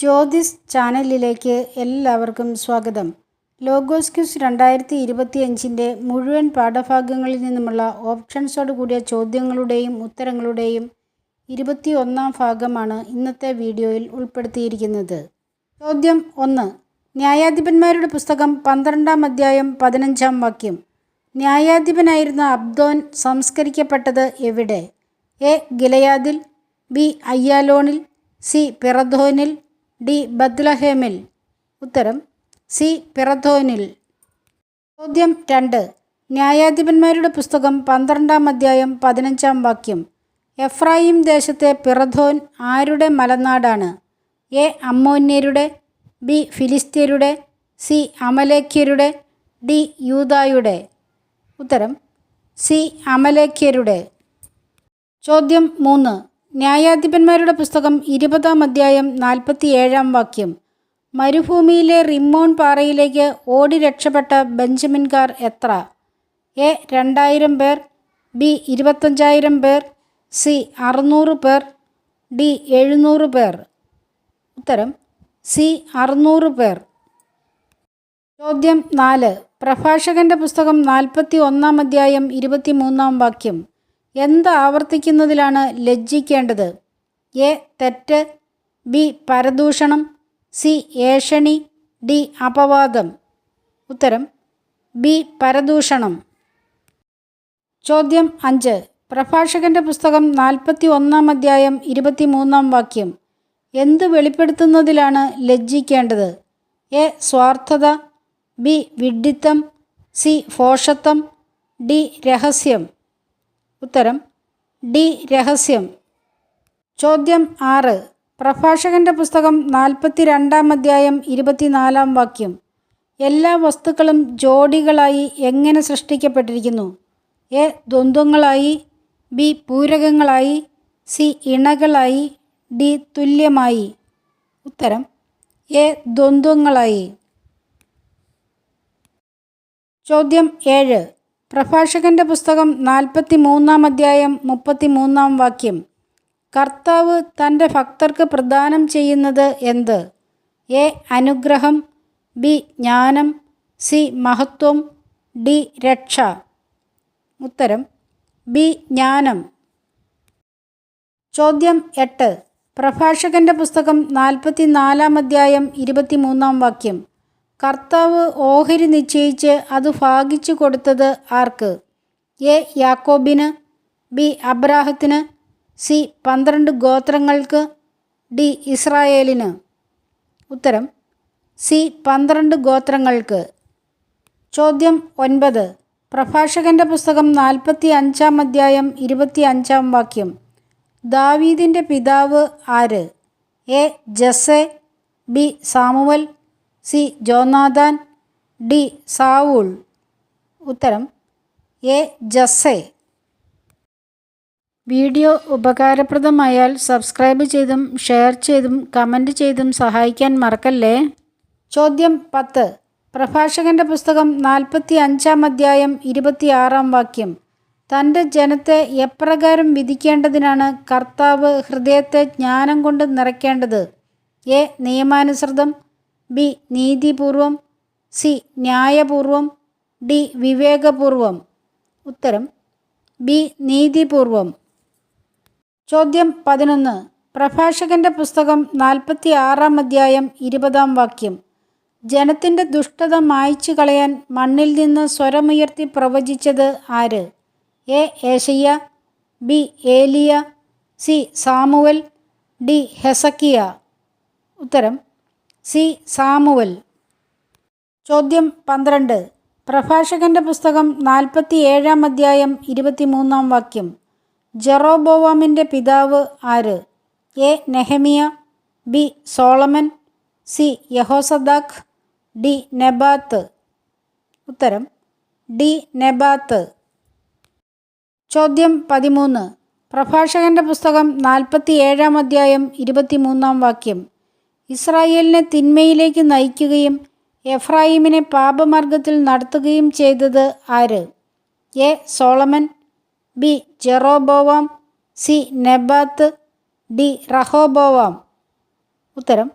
ജ്യോതിസ് ചാനലിലേക്ക് എല്ലാവർക്കും സ്വാഗതം. ലോഗോസ് ക്യൂസ് രണ്ടായിരത്തി ഇരുപത്തിയഞ്ചിന്റെ മുഴുവൻ പാഠഭാഗങ്ങളിൽ നിന്നുമുള്ള ഓപ്ഷൻസോട് കൂടിയ ചോദ്യങ്ങളുടെയും ഉത്തരങ്ങളുടെയും ഇരുപത്തി ഒന്നാം ഭാഗമാണ് ഇന്നത്തെ വീഡിയോയിൽ ഉൾപ്പെടുത്തിയിരിക്കുന്നത്. ചോദ്യം ഒന്ന്. ന്യായാധിപന്മാരുടെ പുസ്തകം പന്ത്രണ്ടാം അധ്യായം പതിനഞ്ചാം വാക്യം. ന്യായാധിപനായിരുന്ന അബ്ദോൻ സംസ്കരിക്കപ്പെട്ടത് എവിടെ? എ. ഗിലയാദിൽ ബി. അയ്യാലോണിൽ സി. പിറധോനിൽ ഡി ബദ്ലഹേമിൽ. ഉത്തരം സി പിറധോനിൽ ചോദ്യം രണ്ട്. ന്യായാധിപന്മാരുടെ പുസ്തകം പന്ത്രണ്ടാം അധ്യായം പതിനഞ്ചാം വാക്യം. എഫ്രായിം ദേശത്തെ പിറധോൻ ആരുടെ മലനാടാണ്? എ അമ്മോന്യരുടെ ബി ഫിലിസ്തീനരുടെ സി അമലേഖ്യരുടെ ഡി യൂതായുടെ ഉത്തരം സി അമലേഖ്യരുടെ. ചോദ്യം മൂന്ന്. ന്യായാധിപന്മാരുടെ പുസ്തകം ഇരുപതാം അധ്യായം നാൽപ്പത്തിയേഴാം വാക്യം. മരുഭൂമിയിലെ റിമ്മോൺ പാറയിലേക്ക് ഓടി രക്ഷപ്പെട്ട ബെഞ്ചമിൻകാർ എത്ര? എ രണ്ടായിരം പേർ ബി ഇരുപത്തഞ്ചായിരം പേർ സി അറുന്നൂറ് പേർ ഡി എഴുന്നൂറ് പേർ. ഉത്തരം സി അറുന്നൂറ് പേർ. ചോദ്യം നാല്. പ്രഭാഷകന്റെ പുസ്തകം നാൽപ്പത്തി ഒന്നാം അധ്യായം ഇരുപത്തി മൂന്നാം വാക്യം. എന്ത് ആവർത്തിക്കുന്നതിലാണ് ലജ്ജിക്കേണ്ടത്? എ. തെറ്റ്. ബി. പരദൂഷണം. സി. ഏഷണി. ഡി. അപവാദം. ഉത്തരം ബി. പരദൂഷണം. ചോദ്യം അഞ്ച്. പ്രഭാഷകന്റെ പുസ്തകം നാൽപ്പത്തി ഒന്നാം അധ്യായം ഇരുപത്തി മൂന്നാം വാക്യം. എന്ത് വെളിപ്പെടുത്തുന്നതിലാണ് ലജ്ജിക്കേണ്ടത്? എ. സ്വാർത്ഥത. ബി. വിഡ്ഢിത്തം. സി. ഫോഷത്വം. ഡി. രഹസ്യം. ഉത്തരം ഡി രഹസ്യം. ചോദ്യം ആറ്. പ്രഭാഷകന്റെ പുസ്തകം നാൽപ്പത്തി രണ്ടാം അധ്യായം ഇരുപത്തിനാലാം വാക്യം. എല്ലാ വസ്തുക്കളും ജോഡികളായി എങ്ങനെ സൃഷ്ടിക്കപ്പെട്ടിരിക്കുന്നു? എ. ദ്വന്ദ്വങ്ങളായി. ബി. പൂരകങ്ങളായി. സി. ഇണകളായി. ഡി. തുല്യമായി. ഉത്തരം എ. ദ്വന്ദ്വങ്ങളായി. ചോദ്യം ഏഴ്. പ്രഭാഷകന്റെ പുസ്തകം നാൽപ്പത്തി മൂന്നാം അധ്യായം മുപ്പത്തി മൂന്നാം വാക്യം. കർത്താവ് തന്റെ ഭക്തർക്ക് പ്രദാനം ചെയ്യുന്നത് എന്ത്? എ. അനുഗ്രഹം ബി. ജ്ഞാനം സി. മഹത്വം ഡി. രക്ഷ. ഉത്തരം ബി. ജ്ഞാനം. ചോദ്യം എട്ട്. പ്രഭാഷകന്റെ പുസ്തകം നാൽപ്പത്തി നാലാം അധ്യായം ഇരുപത്തി മൂന്നാം വാക്യം. കർത്താവ് ഓഹരി നിശ്ചയിച്ച് അത് ഭാഗിച്ചു കൊടുത്തത് ആർക്ക്? എ. യാക്കോബിന് ബി. അബ്രാഹത്തിന് സി. പന്ത്രണ്ട് ഗോത്രങ്ങൾക്ക് ഡി. ഇസ്രായേലിന്. ഉത്തരം സി. പന്ത്രണ്ട് ഗോത്രങ്ങൾക്ക്. ചോദ്യം ഒൻപത്. പ്രഭാഷകന്റെ പുസ്തകം നാൽപ്പത്തി അഞ്ചാം അധ്യായം ഇരുപത്തി അഞ്ചാം വാക്യം. ദാവീദിന്റെ പിതാവ് ആര്? A. Jesse B. Samuel C Jonathan D Saul. ഉത്തരം എ ജസ്സെ. വീഡിയോ ഉപകാരപ്രദമായാൽ സബ്സ്ക്രൈബ് ചെയ്തും ഷെയർ ചെയ്തും കമന്റ് ചെയ്തും സഹായിക്കാൻ മറക്കല്ലേ? ചോദ്യം പത്ത്. പ്രഭാഷകന്റെ പുസ്തകം നാൽപ്പത്തി അഞ്ചാം അധ്യായം ഇരുപത്തിയാറാം വാക്യം. തന്റെ ജനത്തെ എപ്രകാരം വിധിക്കേണ്ടതിനാണ് കർത്താവ് ഹൃദയത്തെ ജ്ഞാനം കൊണ്ട് നിറയ്ക്കേണ്ടത്? എ. നിയമാനുസൃതം. ബി നീതിപൂർവം സി ന്യായപൂർവം ഡി വിവേകപൂർവം. ഉത്തരം ബി നീതിപൂർവം. ചോദ്യം പതിനൊന്ന്. പ്രഭാഷകന്റെ പുസ്തകം നാൽപ്പത്തി ആറാം അധ്യായം ഇരുപതാം വാക്യം. ജനത്തിന്റെ ദുഷ്ടത മായ്ച്ചു കളയാൻ മണ്ണിൽ നിന്ന് സ്വരമുയർത്തി പ്രവചിച്ചത് ആര്? A Isaiah B Elijah C Samuel D Hezekiah. ഉത്തരം സി. സാമുവൽ. ചോദ്യം പന്ത്രണ്ട്. പ്രഭാഷകന്റെ പുസ്തകം നാൽപ്പത്തി ഏഴാം അധ്യായം ഇരുപത്തി മൂന്നാം വാക്യം. ജെറോബോവാമിന്റെ പിതാവ് ആര്? A. Nehemiah. B. Solomon. C. Jehozadak. D. Nebat. ഉത്തരം. ഡി. നെബാത്ത്. ചോദ്യം പതിമൂന്ന്. പ്രഭാഷകന്റെ പുസ്തകം നാൽപ്പത്തി ഏഴാം അധ്യായം ഇരുപത്തി മൂന്നാം വാക്യം. ഇസ്രായേലിനെ തിന്മയിലേക്ക് നയിക്കുകയും എഫ്രായിമിനെ പാപമാർഗത്തിൽ നടത്തുകയും ചെയ്തത് ആര്? A. Solomon B. Jeroboam C. Nebat D. Rehoboam. ഉത്തരം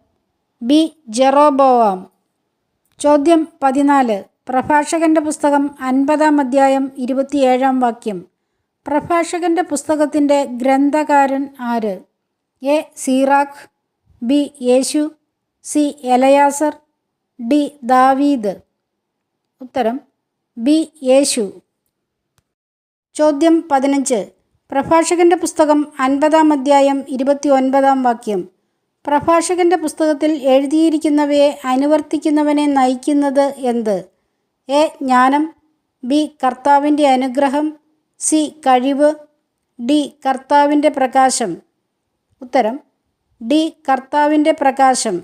ബി. ജെറോബോവാം. ചോദ്യം പതിനാല്. പ്രഭാഷകന്റെ പുസ്തകം അൻപതാം അധ്യായം ഇരുപത്തിയേഴാം വാക്യം. പ്രഭാഷകന്റെ പുസ്തകത്തിന്റെ ഗ്രന്ഥകാരൻ ആര്? എ. സീറാഖ് ബി യേശു സി എലയാസർ ഡി ദാവീദ്. ഉത്തരം ബി യേശു. ചോദ്യം പതിനഞ്ച്. പ്രഭാഷകന്റെ പുസ്തകം അൻപതാം അധ്യായം ഇരുപത്തി ഒൻപതാം വാക്യം. പ്രഭാഷകന്റെ പുസ്തകത്തിൽ എഴുതിയിരിക്കുന്നവയെ അനുവർത്തിക്കുന്നവനെ നയിക്കുന്നത് എന്ത്? എ ജ്ഞാനം ബി കർത്താവിന്റെ അനുഗ്രഹം സി കഴിവ് ഡി കർത്താവിന്റെ പ്രകാശം. ഉത്തരം ഡി കർത്താവിന്റെ പ്രകാശം.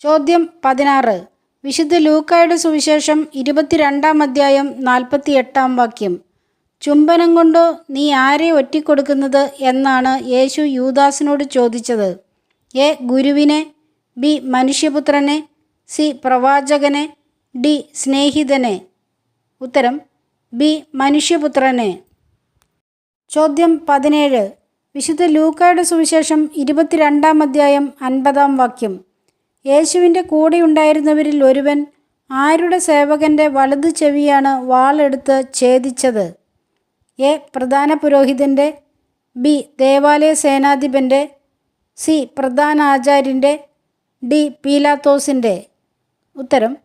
ചോദ്യം പതിനാറ്. വിശുദ്ധ ലൂക്കായുടെ സുവിശേഷം ഇരുപത്തിരണ്ടാം അധ്യായം നാൽപ്പത്തി എട്ടാം വാക്യം. ചുംബനം കൊണ്ടോ നീ ആരെ ഒറ്റിക്കൊടുക്കുന്നത്? എന്നാണ് യേശു യൂദാസിനോട് ചോദിച്ചത്. എ. ഗുരുവിനെ ബി. മനുഷ്യപുത്രനെ സി. പ്രവാചകനെ ഡി. സ്നേഹിതനെ. ഉത്തരം ബി. മനുഷ്യപുത്രനെ. ചോദ്യം പതിനേഴ്. വിശുദ്ധ ലൂക്കായുടെ സുവിശേഷം ഇരുപത്തിരണ്ടാം അധ്യായം അൻപതാം വാക്യം. യേശുവിന്റെ കൂടെയുണ്ടായിരുന്നവരിൽ ഒരുവൻ ആരുടെ സേവകന്റെ വലതു ചെവിയാണ് വാളെടുത്ത് ഛേദിച്ചത്? എ. പ്രധാന പുരോഹിതന്റെ ബി. ദേവാലയ സേനാധിപന്റെ സി. പ്രധാന ആചാര്യന്റെ ഡി. പീലാത്തോസിന്റെ. ഉത്തരം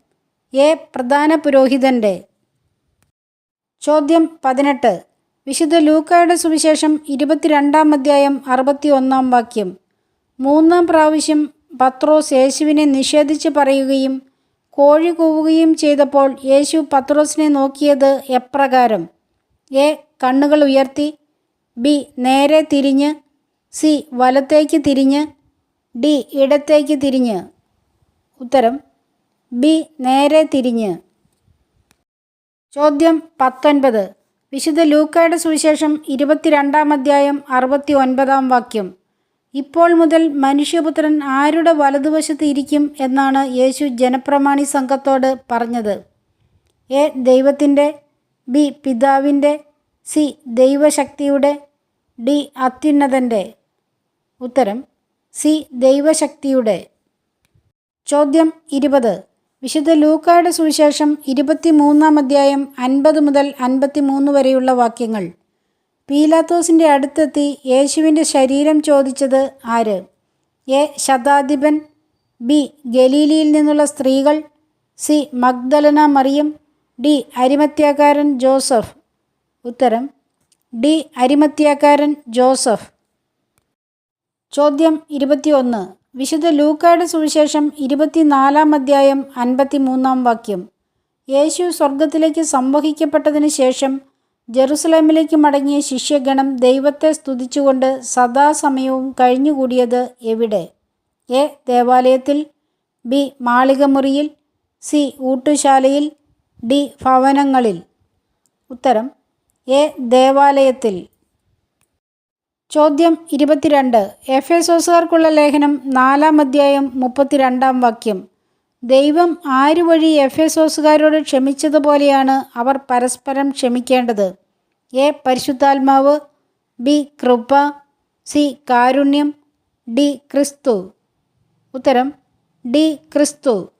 എ. പ്രധാന പുരോഹിതന്റെ. ചോദ്യം പതിനെട്ട്. വിശുദ്ധ ലൂക്കായുടെ സുവിശേഷം ഇരുപത്തിരണ്ടാം അധ്യായം അറുപത്തി ഒന്നാം വാക്യം. മൂന്നാം പ്രാവശ്യം പത്രോസ് യേശുവിനെ നിഷേധിച്ച് പറയുകയും കോഴി കൂവുകയും ചെയ്തപ്പോൾ യേശു പത്രോസിനെ നോക്കിയത് എപ്രകാരം? എ. കണ്ണുകൾ ഉയർത്തി. ബി. നേരെ തിരിഞ്ഞ്. സി. വലത്തേക്ക് തിരിഞ്ഞ്. ഡി. ഇടത്തേക്ക് തിരിഞ്ഞ്. ഉത്തരം. ബി. നേരെ തിരിഞ്ഞ്. ചോദ്യം പത്തൊൻപത്. വിശുദ്ധ ലൂക്കയുടെ സുവിശേഷം ഇരുപത്തിരണ്ടാം അധ്യായം അറുപത്തി ഒൻപതാം വാക്യം. ഇപ്പോൾ മുതൽ മനുഷ്യപുത്രൻ ആരുടെ വലതുവശത്ത് ഇരിക്കും എന്നാണ് യേശു ജനപ്രമാണി സംഘത്തോട് പറഞ്ഞത്. എ ദൈവത്തിന്റെ ബി പിതാവിന്റെ സി ദൈവശക്തിയുടെ ഡി അത്യുന്നതന്റെ. ഉത്തരം സി ദൈവശക്തിയുടെ. ചോദ്യം ഇരുപത്. വിശുദ്ധ ലൂക്കായുടെ സുവിശേഷം ഇരുപത്തിമൂന്നാം അധ്യായം അൻപത് മുതൽ അൻപത്തിമൂന്ന് വരെയുള്ള വാക്യങ്ങൾ. പീലാത്തോസിന്റെ അടുത്തെത്തി യേശുവിന്റെ ശരീരം ചോദിച്ചത് ആര്? എ. ശതാധിപൻ ബി. ഗലീലിയിൽ നിന്നുള്ള സ്ത്രീകൾ C. Magdalene Mariam D. അരിമത്യാക്കാരൻ Joseph. ഉത്തരം ഡി. അരിമത്യാക്കാരൻ ജോസഫ്. ചോദ്യം ഇരുപത്തിയൊന്ന്. വിശുദ്ധ ലൂക്കായുടെ സുവിശേഷം ഇരുപത്തിനാലാം അധ്യായം അൻപത്തിമൂന്നാം വാക്യം. യേശു സ്വർഗത്തിലേക്ക് സംവഹിക്കപ്പെട്ടതിന് ശേഷം ജെറുസലേമിലേക്ക് മടങ്ങിയ ശിഷ്യഗണം ദൈവത്തെ സ്തുതിച്ചുകൊണ്ട് സദാസമയവും കഴിഞ്ഞുകൂടിയത് എവിടെ? എ. ദേവാലയത്തിൽ ബി. മാളികമുറിയിൽ സി. ഊട്ടുശാലയിൽ ഡി. ഭവനങ്ങളിൽ. ഉത്തരം എ. ദേവാലയത്തിൽ. ചോദ്യം ഇരുപത്തിരണ്ട്. എഫ് എഫേസോസുകാർക്കുള്ള ലേഖനം നാലാം അധ്യായം മുപ്പത്തിരണ്ടാം വാക്യം. ദൈവം ആരു വഴി എഫ് എഫേസോസുകാരോട് ക്ഷമിച്ചതുപോലെയാണ് അവർ പരസ്പരം ക്ഷമിക്കേണ്ടത്? എ. പരിശുദ്ധാത്മാവ് ബി. കൃപ സി. കാരുണ്യം ഡി. ക്രിസ്തു. ഉത്തരം ഡി. ക്രിസ്തു.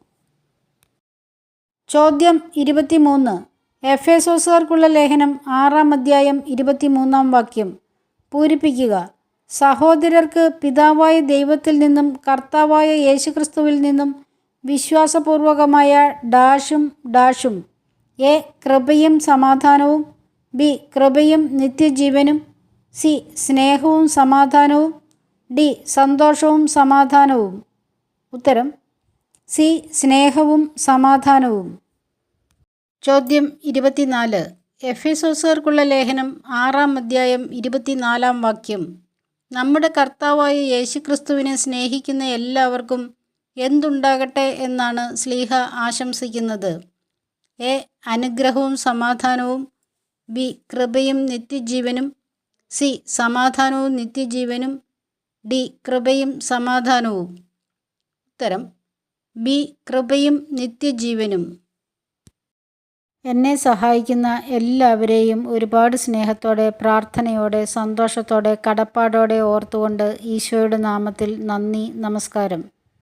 ചോദ്യം ഇരുപത്തിമൂന്ന്. എഫ് എഫേസോസുകാർക്കുള്ള ലേഖനം ആറാം അധ്യായം ഇരുപത്തിമൂന്നാം വാക്യം. പൂരിപ്പിക്കുക. സഹോദരർക്ക് പിതാവായ ദൈവത്തിൽ നിന്നും കർത്താവായ യേശുക്രിസ്തുവിൽ നിന്നും വിശ്വാസപൂർവകമായ ഡാഷും ഡാഷും. എ. കൃപയും സമാധാനവും. ബി. കൃപയും നിത്യജീവനും. സി. സ്നേഹവും സമാധാനവും. ഡി. സന്തോഷവും സമാധാനവും. ഉത്തരം. സി. സ്നേഹവും സമാധാനവും. ചോദ്യം ഇരുപത്തിനാല്. എഫേസോസുകാർക്കുള്ള ലേഖനം ആറാം അധ്യായം ഇരുപത്തിനാലാം വാക്യം. നമ്മുടെ കർത്താവായ യേശുക്രിസ്തുവിനെ സ്നേഹിക്കുന്ന എല്ലാവർക്കും എന്തുണ്ടാകട്ടെ എന്നാണ് സ്ലീഹ ആശംസിക്കുന്നത്. എ അനുഗ്രഹവും സമാധാനവും. ബി കൃപയും നിത്യജീവനും. സി സമാധാനവും നിത്യജീവനും. ഡി കൃപയും സമാധാനവും. ഉത്തരം. ബി കൃപയും നിത്യജീവനും. എന്നെ സഹായിക്കുന്ന എല്ലാവരെയും ഒരുപാട് സ്നേഹത്തോടെ പ്രാർത്ഥനയോടെ സന്തോഷത്തോടെ കടപ്പാടോടെ ഓർത്തുകൊണ്ട് ഈശോയുടെ നാമത്തിൽ നന്ദി നമസ്കാരം.